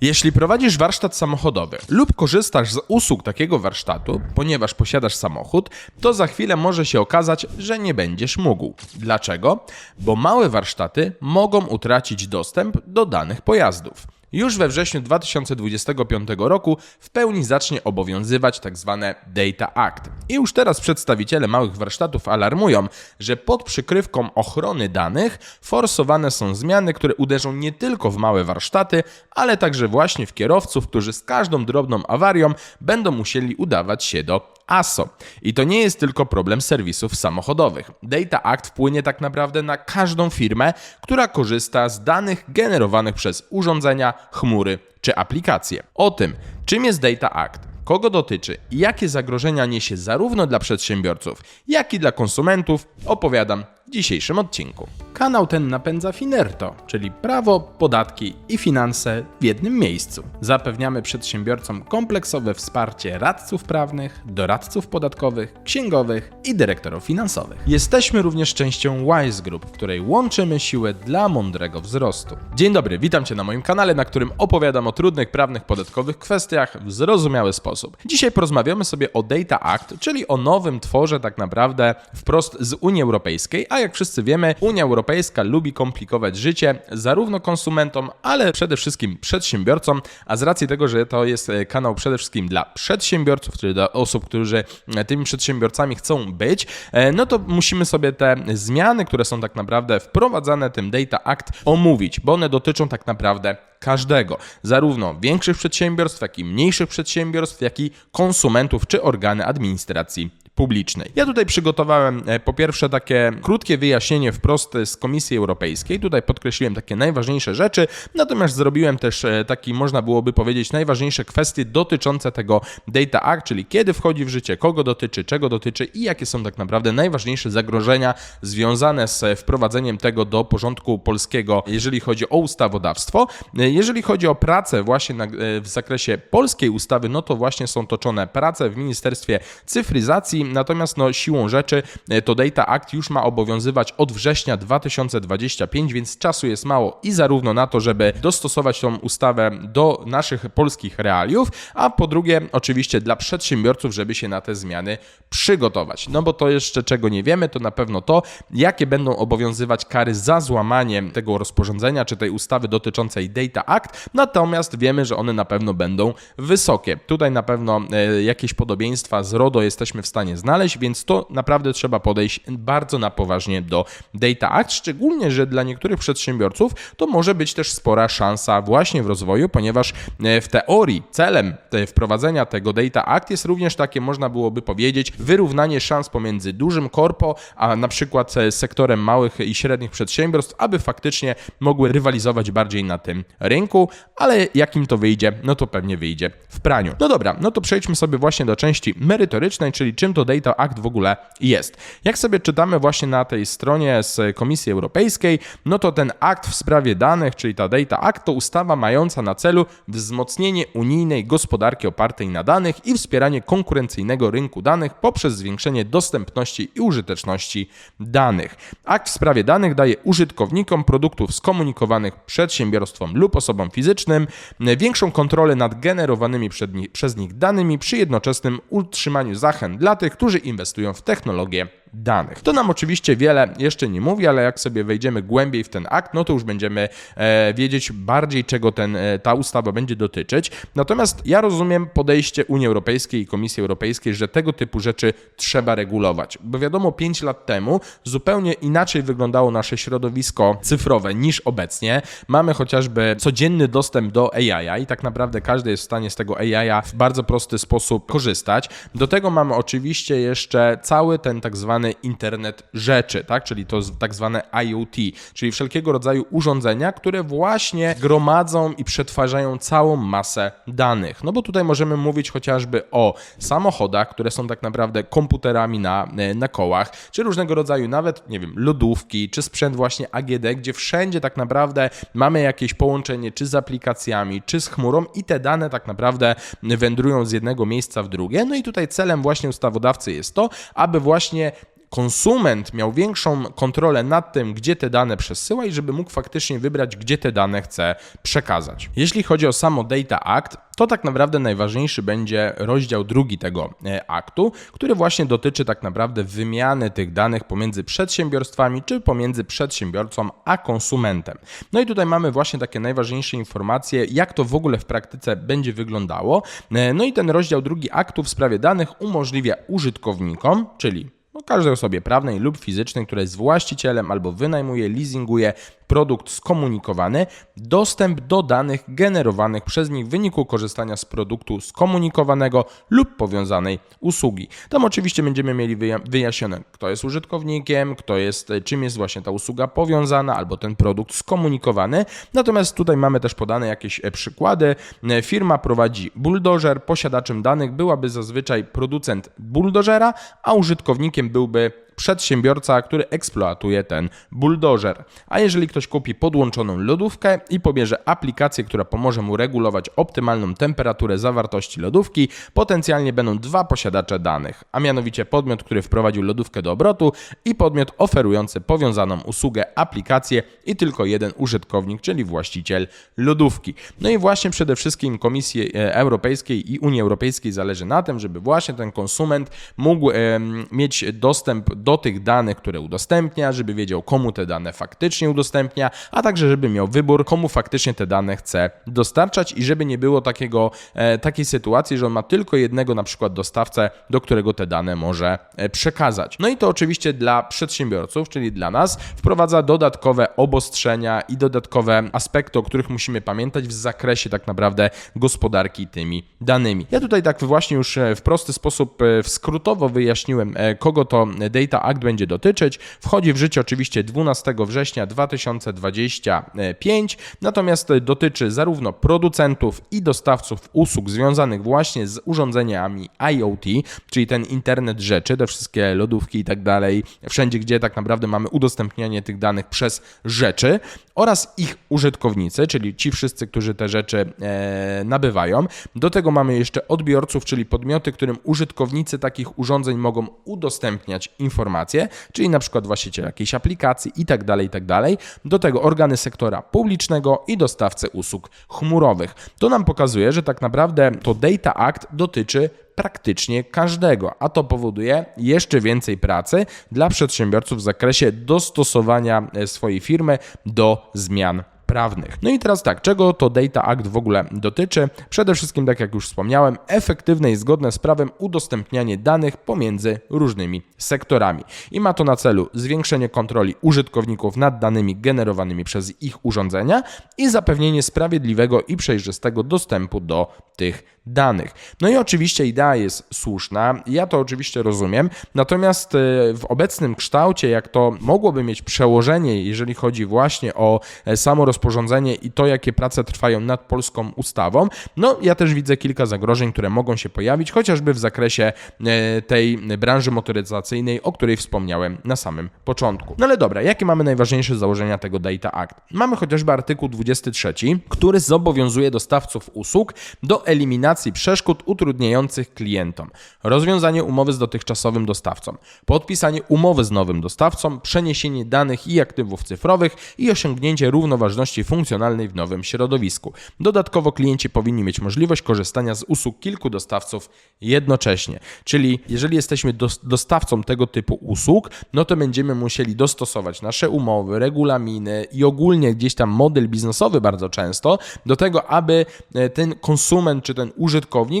Jeśli prowadzisz warsztat samochodowy lub korzystasz z usług takiego warsztatu, ponieważ posiadasz samochód, to za chwilę może się okazać, że nie będziesz mógł. Dlaczego? Bo małe warsztaty mogą utracić dostęp do danych pojazdów. Już we wrześniu 2025 roku w pełni zacznie obowiązywać tzw. Data Act. I już teraz przedstawiciele małych warsztatów alarmują, że pod przykrywką ochrony danych forsowane są zmiany, które uderzą nie tylko w małe warsztaty, ale także właśnie w kierowców, którzy z każdą drobną awarią będą musieli udawać się do ASO. I to nie jest tylko problem serwisów samochodowych. Data Act wpłynie tak naprawdę na każdą firmę, która korzysta z danych generowanych przez urządzenia, chmury czy aplikacje. O tym, czym jest Data Act, kogo dotyczy i jakie zagrożenia niesie zarówno dla przedsiębiorców, jak i dla konsumentów, opowiadam w dzisiejszym odcinku. Kanał ten napędza Finerto, czyli prawo, podatki i finanse w jednym miejscu. Zapewniamy przedsiębiorcom kompleksowe wsparcie radców prawnych, doradców podatkowych, księgowych i dyrektorów finansowych. Jesteśmy również częścią Wise Group, w której łączymy siłę dla mądrego wzrostu. Dzień dobry, witam Cię na moim kanale, na którym opowiadam o trudnych prawnych podatkowych kwestiach w zrozumiały sposób. Dzisiaj porozmawiamy sobie o Data Act, czyli o nowym tworze tak naprawdę wprost z Unii Europejskiej, a jak wszyscy wiemy, Unia Europejska lubi komplikować życie zarówno konsumentom, ale przede wszystkim przedsiębiorcom, a z racji tego, że to jest e, kanał przede wszystkim dla przedsiębiorców, czyli dla osób, którzy e, tymi przedsiębiorcami chcą być, e, no to musimy sobie te zmiany, które są tak naprawdę wprowadzane tym Data Act omówić, bo one dotyczą tak naprawdę każdego, zarówno większych przedsiębiorstw, jak i mniejszych przedsiębiorstw, jak i konsumentów czy organy administracji publicznej. Ja tutaj przygotowałem e, po pierwsze takie krótkie wyjaśnienie wprost z Komisji Europejskiej. Tutaj podkreśliłem takie najważniejsze rzeczy, natomiast zrobiłem też e, taki, można byłoby powiedzieć, najważniejsze kwestie dotyczące tego Data Act, czyli kiedy wchodzi w życie, kogo dotyczy, czego dotyczy i jakie są tak naprawdę najważniejsze zagrożenia związane z wprowadzeniem tego do porządku polskiego, jeżeli chodzi o ustawodawstwo. E, Jeżeli chodzi o pracę właśnie na, w zakresie polskiej ustawy, no to właśnie są toczone prace w Ministerstwie Cyfryzacji, natomiast no, siłą rzeczy e, to Data Act już ma obowiązywać od września 2025, więc czasu jest mało i zarówno na to, żeby dostosować tą ustawę do naszych polskich realiów, a po drugie oczywiście dla przedsiębiorców, żeby się na te zmiany przygotować. No bo to jeszcze czego nie wiemy, to na pewno to, jakie będą obowiązywać kary za złamanie tego rozporządzenia czy tej ustawy dotyczącej Data Act, natomiast wiemy, że one na pewno będą wysokie. Tutaj na pewno e, jakieś podobieństwa z RODO jesteśmy w stanie znaleźć, więc to naprawdę trzeba podejść bardzo na poważnie do Data Act, szczególnie, że dla niektórych przedsiębiorców to może być też spora szansa właśnie w rozwoju, ponieważ e, w teorii celem te wprowadzenia tego Data Act jest również takie, można byłoby powiedzieć, wyrównanie szans pomiędzy dużym korpo, a na przykład e, sektorem małych i średnich przedsiębiorstw, aby faktycznie mogły rywalizować bardziej na tym rynku, ale jak im to wyjdzie, no to pewnie wyjdzie w praniu. No dobra, no to przejdźmy sobie właśnie do części merytorycznej, czyli czym to Data Act w ogóle jest. Jak sobie czytamy właśnie na tej stronie z Komisji Europejskiej, no to ten akt w sprawie danych, czyli ta Data Act, to ustawa mająca na celu wzmocnienie unijnej gospodarki opartej na danych i wspieranie konkurencyjnego rynku danych poprzez zwiększenie dostępności i użyteczności danych. Akt w sprawie danych daje użytkownikom produktów skomunikowanych przedsiębiorstwom lub osobom fizycznym większą kontrolę nad generowanymi przed ni- przez nich danymi przy jednoczesnym utrzymaniu zachęt dla tych, którzy inwestują w technologię danych. To nam oczywiście wiele jeszcze nie mówi, ale jak sobie wejdziemy głębiej w ten akt, no to już będziemy e, wiedzieć bardziej, czego ten, e, ta ustawa będzie dotyczyć. Natomiast ja rozumiem podejście Unii Europejskiej i Komisji Europejskiej, że tego typu rzeczy trzeba regulować. Bo wiadomo, 5 lat temu zupełnie inaczej wyglądało nasze środowisko cyfrowe niż obecnie. Mamy chociażby codzienny dostęp do AI i tak naprawdę każdy jest w stanie z tego AI w bardzo prosty sposób korzystać. Do tego mamy oczywiście jeszcze cały ten tak zwany internet rzeczy, tak? czyli to tak zwane IoT, czyli wszelkiego rodzaju urządzenia, które właśnie gromadzą i przetwarzają całą masę danych. No bo tutaj możemy mówić chociażby o samochodach, które są tak naprawdę komputerami na, na kołach, czy różnego rodzaju nawet, nie wiem, lodówki, czy sprzęt właśnie AGD, gdzie wszędzie tak naprawdę mamy jakieś połączenie czy z aplikacjami, czy z chmurą i te dane tak naprawdę wędrują z jednego miejsca w drugie. No i tutaj celem właśnie ustawodawcy jest to, aby właśnie konsument miał większą kontrolę nad tym, gdzie te dane przesyła i żeby mógł faktycznie wybrać, gdzie te dane chce przekazać. Jeśli chodzi o samo Data Act, to tak naprawdę najważniejszy będzie rozdział drugi tego e, aktu, który właśnie dotyczy tak naprawdę wymiany tych danych pomiędzy przedsiębiorstwami czy pomiędzy przedsiębiorcą a konsumentem. No i tutaj mamy właśnie takie najważniejsze informacje, jak to w ogóle w praktyce będzie wyglądało. E, No i ten rozdział drugi aktu w sprawie danych umożliwia użytkownikom, czyli no, każdej osobie prawnej lub fizycznej, która jest właścicielem albo wynajmuje, leasinguje produkt skomunikowany, dostęp do danych generowanych przez nich w wyniku korzystania z produktu skomunikowanego lub powiązanej usługi. Tam oczywiście będziemy mieli wyja- wyjaśnione, kto jest użytkownikiem, kto jest, czym jest właśnie ta usługa powiązana albo ten produkt skomunikowany. Natomiast tutaj mamy też podane jakieś e, przykłady. E, Firma prowadzi buldożer, posiadaczem danych byłaby zazwyczaj producent buldożera, a użytkownikiem byłby przedsiębiorca, który eksploatuje ten buldożer. A jeżeli ktoś kupi podłączoną lodówkę i pobierze aplikację, która pomoże mu regulować optymalną temperaturę zawartości lodówki, potencjalnie będą dwa posiadacze danych, a mianowicie podmiot, który wprowadził lodówkę do obrotu i podmiot oferujący powiązaną usługę, aplikację i tylko jeden użytkownik, czyli właściciel lodówki. No i właśnie przede wszystkim Komisji e, Europejskiej i Unii Europejskiej zależy na tym, żeby właśnie ten konsument mógł mieć dostęp do tych danych, które udostępnia, żeby wiedział, komu te dane faktycznie udostępnia, a także żeby miał wybór, komu faktycznie te dane chce dostarczać i żeby nie było takiego, e, takiej sytuacji, że on ma tylko jednego na przykład dostawcę, do którego te dane może e, przekazać. No i to oczywiście dla przedsiębiorców, czyli dla nas, wprowadza dodatkowe obostrzenia i dodatkowe aspekty, o których musimy pamiętać w zakresie tak naprawdę gospodarki tymi danymi. Ja tutaj tak właśnie już e, w prosty sposób, w skrótowo wyjaśniłem, kogo to Data Act będzie dotyczyć. Wchodzi w życie oczywiście 12 września 2025, natomiast dotyczy zarówno producentów i dostawców usług związanych właśnie z urządzeniami IoT, czyli ten internet rzeczy, te wszystkie lodówki i tak dalej, wszędzie gdzie tak naprawdę mamy udostępnianie tych danych przez rzeczy oraz ich użytkownicy, czyli ci wszyscy, którzy te rzeczy e, nabywają. Do tego mamy jeszcze odbiorców, czyli podmioty, którym użytkownicy takich urządzeń mogą udostępniać informacje, czyli na przykład właściciel jakiejś aplikacji i tak dalej, i tak. Do tego organy sektora publicznego i dostawcy usług chmurowych. To nam pokazuje, że tak naprawdę to Data Act dotyczy praktycznie każdego, a to powoduje jeszcze więcej pracy dla przedsiębiorców w zakresie dostosowania e, swojej firmy do zmian prawnych. No i teraz tak, czego to Data Act w ogóle dotyczy? Przede wszystkim, tak jak już wspomniałem, efektywne i zgodne z prawem udostępnianie danych pomiędzy różnymi sektorami. I ma to na celu zwiększenie kontroli użytkowników nad danymi generowanymi przez ich urządzenia i zapewnienie sprawiedliwego i przejrzystego dostępu do tych danych. No i oczywiście idea jest słuszna, ja to oczywiście rozumiem, natomiast e, w obecnym kształcie, jak to mogłoby mieć przełożenie, jeżeli chodzi właśnie o e, samo rozporządzenie i to, jakie prace trwają nad polską ustawą, no ja też widzę kilka zagrożeń, które mogą się pojawić, chociażby w zakresie e, tej branży motoryzacyjnej, o której wspomniałem na samym początku. No ale dobra, jakie mamy najważniejsze założenia tego Data Act? Mamy chociażby artykuł 23, który zobowiązuje dostawców usług do eliminacji przeszkód utrudniających klientom, rozwiązanie umowy z dotychczasowym dostawcą, podpisanie umowy z nowym dostawcą, przeniesienie danych i aktywów cyfrowych i osiągnięcie równoważności funkcjonalnej w nowym środowisku. Dodatkowo klienci powinni mieć możliwość korzystania z usług kilku dostawców jednocześnie. Czyli jeżeli jesteśmy dos- dostawcą tego typu usług, no to będziemy musieli dostosować nasze umowy, regulaminy i ogólnie gdzieś tam model biznesowy bardzo często do tego, aby e, ten konsument czy ten użytkownik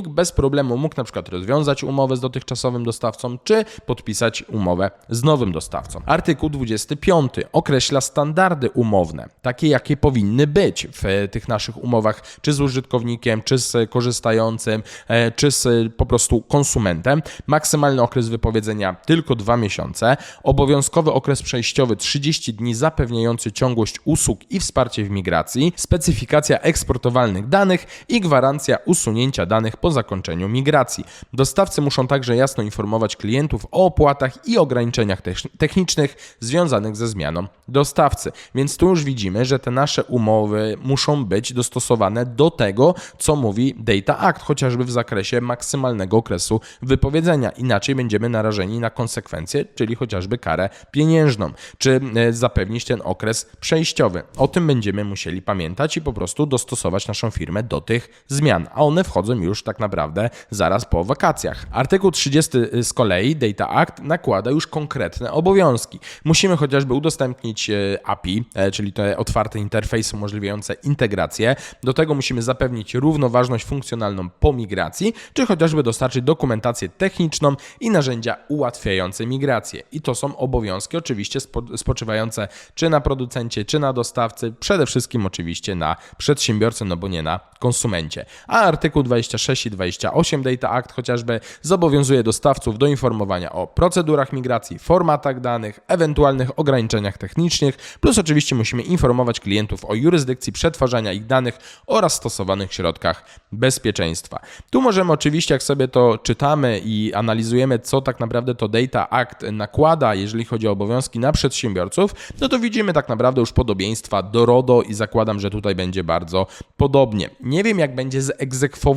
bez problemu mógł na przykład rozwiązać umowę z dotychczasowym dostawcą, czy podpisać umowę z nowym dostawcą. Artykuł 25 określa standardy umowne, takie jakie powinny być w e, tych naszych umowach, czy z użytkownikiem, czy z korzystającym, e, czy z po prostu konsumentem. Maksymalny okres wypowiedzenia tylko dwa miesiące, obowiązkowy okres przejściowy 30 dni zapewniający ciągłość usług i wsparcie w migracji, specyfikacja eksportowalnych danych i gwarancja usunięcia danych po zakończeniu migracji. Dostawcy muszą także jasno informować klientów o opłatach i ograniczeniach techni- technicznych związanych ze zmianą dostawcy. Więc tu już widzimy, że te nasze nasze umowy muszą być dostosowane do tego, co mówi Data Act, chociażby w zakresie maksymalnego okresu wypowiedzenia. Inaczej będziemy narażeni na konsekwencje, czyli chociażby karę pieniężną, czy e, zapewnić ten okres przejściowy. O tym będziemy musieli pamiętać i po prostu dostosować naszą firmę do tych zmian, a one wchodzą już tak naprawdę zaraz po wakacjach. Artykuł 30 z kolei Data Act nakłada już konkretne obowiązki. Musimy chociażby udostępnić e, API, e, czyli te otwarte interfejsy umożliwiające integrację. Do tego musimy zapewnić równoważność funkcjonalną po migracji, czy chociażby dostarczyć dokumentację techniczną i narzędzia ułatwiające migrację. I to są obowiązki oczywiście spo- spoczywające czy na producencie, czy na dostawcy, przede wszystkim oczywiście na przedsiębiorcy, no bo nie na konsumencie. A artykuł 26 i 28 Data Act chociażby zobowiązuje dostawców do informowania o procedurach migracji, formatach danych, ewentualnych ograniczeniach technicznych, plus oczywiście musimy informować klientów o jurysdykcji przetwarzania ich danych oraz stosowanych środkach bezpieczeństwa. Tu możemy oczywiście, jak sobie to czytamy i analizujemy, co tak naprawdę to Data Act nakłada, jeżeli chodzi o obowiązki na przedsiębiorców, no to widzimy tak naprawdę już podobieństwa do RODO i zakładam, że tutaj będzie bardzo podobnie. Nie wiem, jak będzie z egzekwowaniem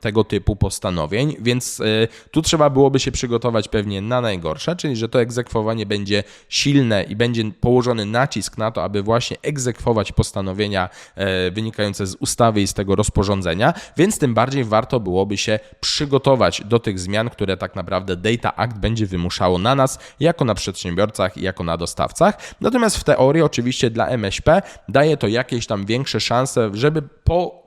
tego typu postanowień, więc y, tu trzeba byłoby się przygotować pewnie na najgorsze, czyli że to egzekwowanie będzie silne i będzie położony nacisk na to, aby właśnie egzekwować postanowienia e, wynikające z ustawy i z tego rozporządzenia, więc tym bardziej warto byłoby się przygotować do tych zmian, które tak naprawdę Data Act będzie wymuszało na nas, jako na przedsiębiorcach i jako na dostawcach. Natomiast w teorii oczywiście dla MŚP daje to jakieś tam większe szanse, żeby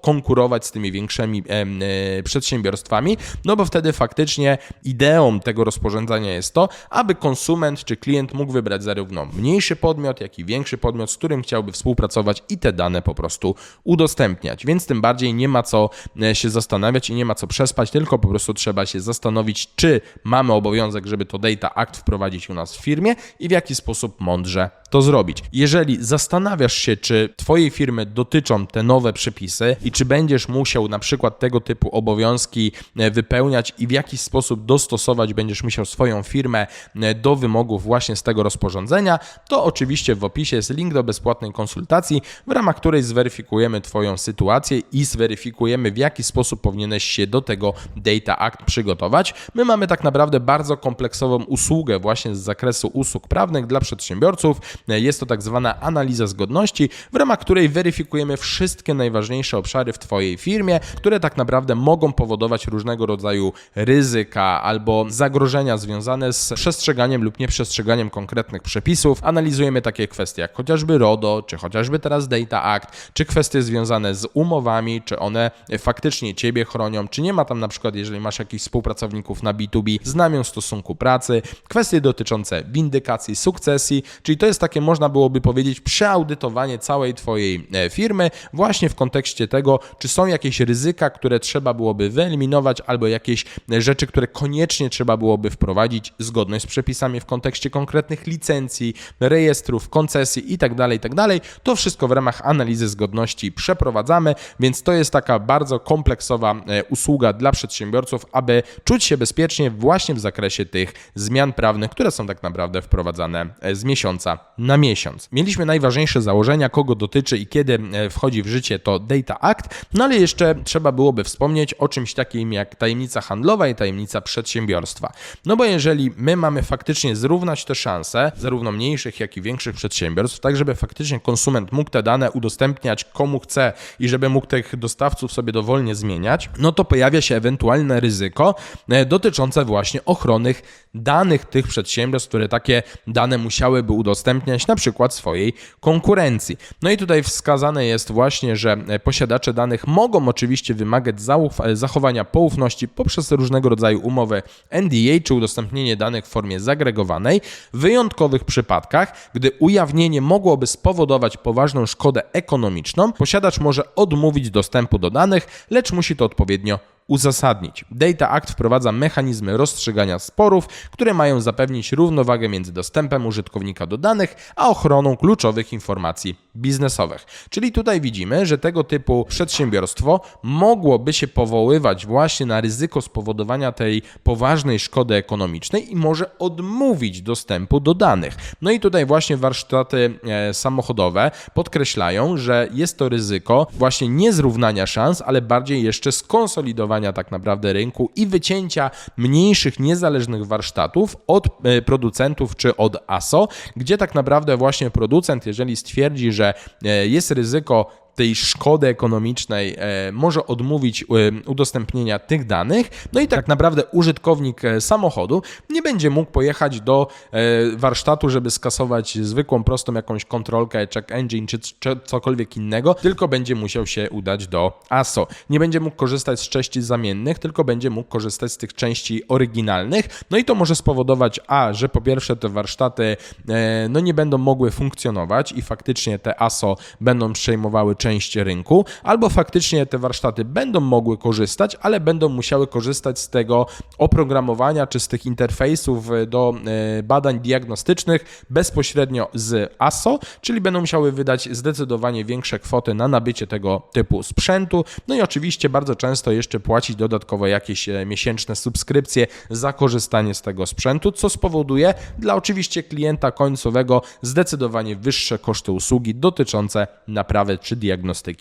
pokonkurować z tymi większymi e, przedsiębiorstwami, no bo wtedy faktycznie ideą tego rozporządzenia jest to, aby konsument czy klient mógł wybrać zarówno mniejszy podmiot, jak i większy podmiot, z którym chciałby współpracować i te dane po prostu udostępniać. Więc tym bardziej nie ma co e, się zastanawiać i nie ma co przespać, tylko po prostu trzeba się zastanowić, czy mamy obowiązek, żeby to Data Act wprowadzić u nas w firmie i w jaki sposób mądrze to zrobić. Jeżeli zastanawiasz się, czy Twojej firmy dotyczą te nowe przepisy i czy będziesz musiał na przykład tego typu obowiązki e, wypełniać i w jaki sposób dostosować będziesz musiał swoją firmę e, do wymogów właśnie z tego rozporządzenia, to oczywiście w opisie jest link do bezpłatnej konsultacji, w ramach której zweryfikujemy Twoją sytuację i zweryfikujemy w jaki sposób powinieneś się do tego Data Act przygotować. My mamy tak naprawdę bardzo kompleksową usługę właśnie z zakresu usług prawnych dla przedsiębiorców. Jest to tak zwana analiza zgodności, w ramach której weryfikujemy wszystkie najważniejsze obszary w Twojej firmie, które tak naprawdę mogą powodować różnego rodzaju ryzyka albo zagrożenia związane z przestrzeganiem lub nieprzestrzeganiem konkretnych przepisów. Analizujemy takie kwestie jak chociażby RODO, czy chociażby teraz Data Act, czy kwestie związane z umowami, czy one faktycznie Ciebie chronią, czy nie ma tam na przykład, jeżeli masz jakichś współpracowników na B2B, znamion stosunku pracy, kwestie dotyczące windykacji, sukcesji, czyli to jest takie, można byłoby powiedzieć, przeaudytowanie całej Twojej e, firmy właśnie w kontekście tego, czy są jakieś ryzyka, które trzeba byłoby wyeliminować, albo jakieś rzeczy, które koniecznie trzeba byłoby wprowadzić, zgodność z przepisami w kontekście konkretnych licencji, rejestrów, koncesji itd., itd. To wszystko w ramach analizy zgodności przeprowadzamy, więc to jest taka bardzo kompleksowa e, usługa dla przedsiębiorców, aby czuć się bezpiecznie właśnie w zakresie tych zmian prawnych, które są tak naprawdę wprowadzane e, z miesiąca na miesiąc. Mieliśmy najważniejsze założenia, kogo dotyczy i kiedy e, wchodzi w życie to Data Act, no ale jeszcze trzeba byłoby wspomnieć o czymś takim jak tajemnica handlowa i tajemnica przedsiębiorstwa. No bo jeżeli my mamy faktycznie zrównać te szanse, zarówno mniejszych, jak i większych przedsiębiorstw, tak żeby faktycznie konsument mógł te dane udostępniać komu chce i żeby mógł tych dostawców sobie dowolnie zmieniać, no to pojawia się ewentualne ryzyko e, dotyczące właśnie ochrony danych tych przedsiębiorstw, które takie dane musiałyby udostępniać na przykład swojej konkurencji. No i tutaj wskazane jest właśnie, że e, posiadacze danych mogą oczywiście wymagać zauf- zachowania poufności poprzez różnego rodzaju umowy NDA czy udostępnienie danych w formie zagregowanej w wyjątkowych przypadkach, gdy ujawnienie mogłoby spowodować poważną szkodę ekonomiczną, posiadacz może odmówić dostępu do danych, lecz musi to odpowiednio uzasadnić. Data Act wprowadza mechanizmy rozstrzygania sporów, które mają zapewnić równowagę między dostępem użytkownika do danych, a ochroną kluczowych informacji biznesowych. Czyli tutaj widzimy, że tego typu przedsiębiorstwo mogłoby się powoływać właśnie na ryzyko spowodowania tej poważnej szkody ekonomicznej i może odmówić dostępu do danych. No i tutaj właśnie warsztaty e, samochodowe podkreślają, że jest to ryzyko właśnie nie zrównania szans, ale bardziej jeszcze skonsolidowania tak naprawdę rynku i wycięcia mniejszych, niezależnych warsztatów od e, producentów czy od ASO, gdzie tak naprawdę właśnie producent, jeżeli stwierdzi, że e, jest ryzyko tej szkody ekonomicznej e, może odmówić e, udostępnienia tych danych, no i tak naprawdę użytkownik e, samochodu nie będzie mógł pojechać do warsztatu, żeby skasować zwykłą, prostą jakąś kontrolkę, check engine czy, czy cokolwiek innego, tylko będzie musiał się udać do ASO. Nie będzie mógł korzystać z części zamiennych, tylko będzie mógł korzystać z tych części oryginalnych, no i to może spowodować, a, że po pierwsze te warsztaty no nie będą mogły funkcjonować i faktycznie te ASO będą przejmowały część rynku, albo faktycznie te warsztaty będą mogły korzystać, ale będą musiały korzystać z tego oprogramowania czy z tych interfejsów do e, badań diagnostycznych bezpośrednio z ASO, czyli będą musiały wydać zdecydowanie większe kwoty na nabycie tego typu sprzętu. No i oczywiście bardzo często jeszcze płacić dodatkowo jakieś e, miesięczne subskrypcje za korzystanie z tego sprzętu, co spowoduje dla oczywiście klienta końcowego zdecydowanie wyższe koszty usługi dotyczące naprawy czy diagnostyki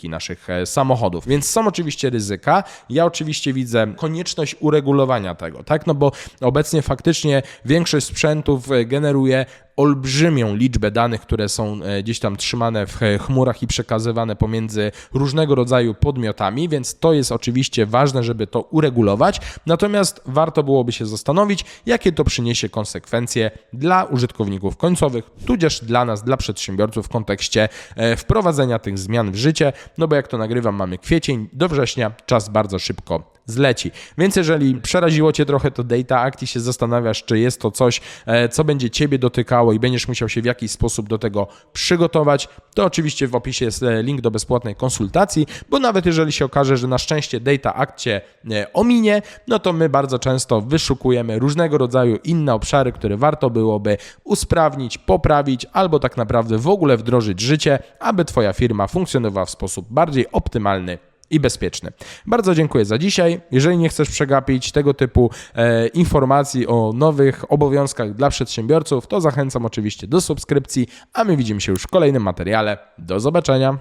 naszych e, samochodów. Więc są oczywiście ryzyka. Ja oczywiście widzę konieczność uregulowania tego, tak? No bo obecnie faktycznie większość sprzętów e, generuje olbrzymią liczbę danych, które są e, gdzieś tam trzymane w e, chmurach i przekazywane pomiędzy różnego rodzaju podmiotami, więc to jest oczywiście ważne, żeby to uregulować. Natomiast warto byłoby się zastanowić, jakie to przyniesie konsekwencje dla użytkowników końcowych, tudzież dla nas, dla przedsiębiorców w kontekście e, wprowadzenia tych zmian w życie. No bo jak to nagrywam, mamy kwiecień, do września czas bardzo szybko zleci. Więc jeżeli przeraziło Cię trochę to Data Act i się zastanawiasz, czy jest to coś, e, co będzie Ciebie dotykało i będziesz musiał się w jakiś sposób do tego przygotować, to oczywiście w opisie jest e, link do bezpłatnej konsultacji, bo nawet jeżeli się okaże, że na szczęście Data Act Cię e, ominie, no to my bardzo często wyszukujemy różnego rodzaju inne obszary, które warto byłoby usprawnić, poprawić albo tak naprawdę w ogóle wdrożyć życie, aby Twoja firma funkcjonowała w sposób bardziej optymalny i bezpieczny. Bardzo dziękuję za dzisiaj. Jeżeli nie chcesz przegapić tego typu e, informacji o nowych obowiązkach dla przedsiębiorców, to zachęcam oczywiście do subskrypcji, a my widzimy się już w kolejnym materiale. Do zobaczenia.